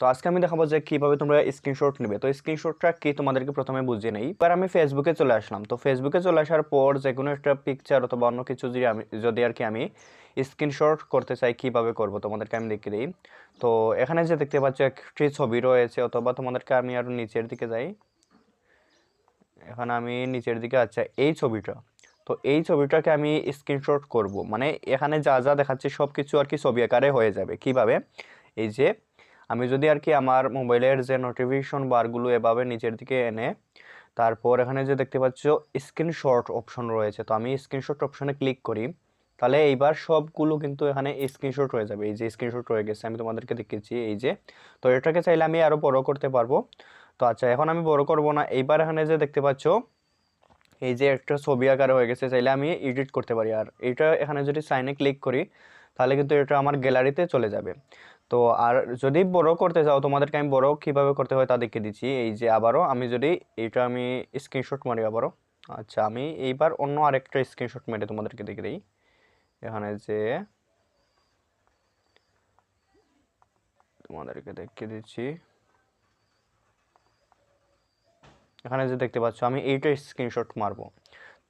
তো আজকে আমি দেখাবো যে কীভাবে তোমরা স্ক্রিনশট নেবে। তো স্ক্রিনশটটা কি তোমাদেরকে প্রথমে বুঝিয়ে নেই। এবার আমি ফেসবুকে চলে আসলাম। তো ফেসবুকে চলে আসার পর যে কোনো একটা পিকচার অথবা অন্য কিছু যদি আমি, যদি আর কি আমি স্ক্রিনশট করতে চাই, কীভাবে করব তোমাদেরকে আমি দেখিয়ে দিই। তো এখানে যে দেখতে পাচ্ছ, একটি ছবি রয়েছে অথবা তোমাদেরকে আমি আরও নিচের দিকে যাই। এখানে আমি নিচের দিকে আচ্ছা এই ছবিটা। তো এই ছবিটাকে আমি স্ক্রিনশট করব। মানে এখানে যা যা দেখাচ্ছে সব কিছু আর কি ছবি আকারে হয়ে যাবে। কীভাবে? এই যে আমি যদি আর কি আমার মোবাইলের যে নোটিফিকেশন বারগুলো এভাবে নিচের দিকে এনে, তারপর এখানে যে দেখতে পাচ্ছ স্ক্রিনশট অপশন রয়েছে, তো আমি স্ক্রিনশট অপশনে ক্লিক করি, তাহলে এইবার সবগুলো কিন্তু এখানে স্ক্রিনশট হয়ে যাবে। এই যে স্ক্রিনশট রয়ে গেছে, আমি তোমাদেরকে দেখিয়েছি এই যে। তো এটাকে চাইলে আমি আরও বড় করতে পারব। তো আচ্ছা এখন আমি বড় করব না, এইবার এখানে যে দেখতে পাচ্ছ, এই যে একটা ছবি আকারে হয়ে গেছে, চাইলে আমি এডিট করতে পারি। আর এটা এখানে যদি সাইনে ক্লিক করি তাহলে কিন্তু এটা আমার গ্যালারিতে চলে যাবে। তো আর যদি বড় করতে চাও, তোমাদেরকে আমি বড় কীভাবে করতে হয় তা দেখিয়ে দিচ্ছি। এই যে আবারও আমি যদি এটা আমি স্ক্রিনশট মারি আবারও। আচ্ছা আমি এইবার অন্য আরেকটা স্ক্রিনশট মেরে তোমাদেরকে দেখে দিই। এখানে যে তোমাদেরকে দেখিয়ে দিচ্ছি। এখানে যে দেখতে পাচ্ছ, আমি এইটা স্ক্রিনশট মারবো।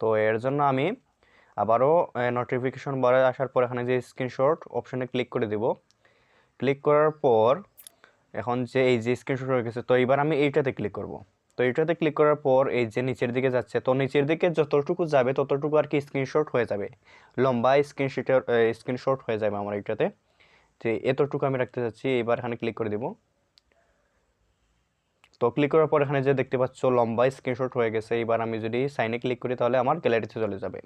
তো এর জন্য আমি আবারও নোটিফিকেশন বারে আসার পর এখানে যে স্ক্রিনশট অপশনে ক্লিক করে দেব। ক্লিক করার পর এখন যে এই যে স্ক্রিনশট হয়ে গেছে তো এবার আমি এইটাতে ক্লিক করব। তো এইটাতে ক্লিক করার পর এই যে নিচের দিকে যাচ্ছে, তো নিচের দিকে যতটুকু যাবে ততটুকু আর কি স্ক্রিনশট হয়ে যাবে। লম্বা স্ক্রিনশটের স্ক্রিনশট হয়ে যাবে আমার এইটাতে। যে এতটুকু আমি রাখতে চাচ্ছি এবার এখানে ক্লিক করে দেবো। তো ক্লিক করার পর এখানে যে দেখতে পাচ্ছ, লম্বা স্ক্রিনশট হয়ে গেছে। এবার আমি যদি সাইনে ক্লিক করি, তাহলে আমার গ্যালারিতে চলে যাবে।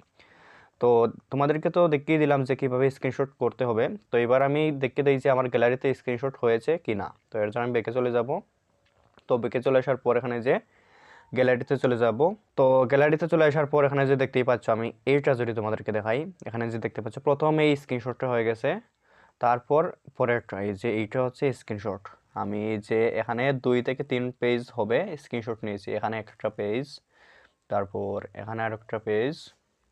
তো তোমাদেরকে তো দেখিয়ে দিলাম যে কীভাবে স্ক্রিনশট করতে হবে। তো এবার আমি দেখতে দিই যে আমার গ্যালারিতে স্ক্রিনশট হয়েছে কি না তো এর জন্য আমি বেঁকে চলে যাব। তো বেঁকে চলে আসার পর এখানে যে গ্যালারিতে চলে যাব। তো গ্যালারিতে চলে আসার পর এখানে যে দেখতেই পাচ্ছ আমি এইটা যদি তোমাদেরকে দেখাই। এখানে যে দেখতে পাচ্ছ প্রথম এই স্ক্রিনশটটা হয়ে গেছে। তারপর পরেরটা, এই যে এইটা হচ্ছে স্ক্রিনশট আমি যে এখানে দুই থেকে তিন পেজ হবে স্ক্রিনশট নিয়েছি। এখানে একটা পেজ তারপর এখানে আরেকটা পেজ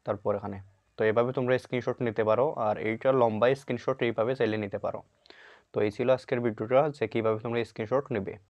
তারপর এখানে। তো এভাবে তোমরা স্ক্রিনশট নিতে পারো আর এইটার লম্বা স্ক্রিনশট এইভাবে চাইলে নিতে পারো। তো এই ছিল আজকের ভিডিওটা যে কীভাবে তোমরা স্ক্রিনশট নেবে।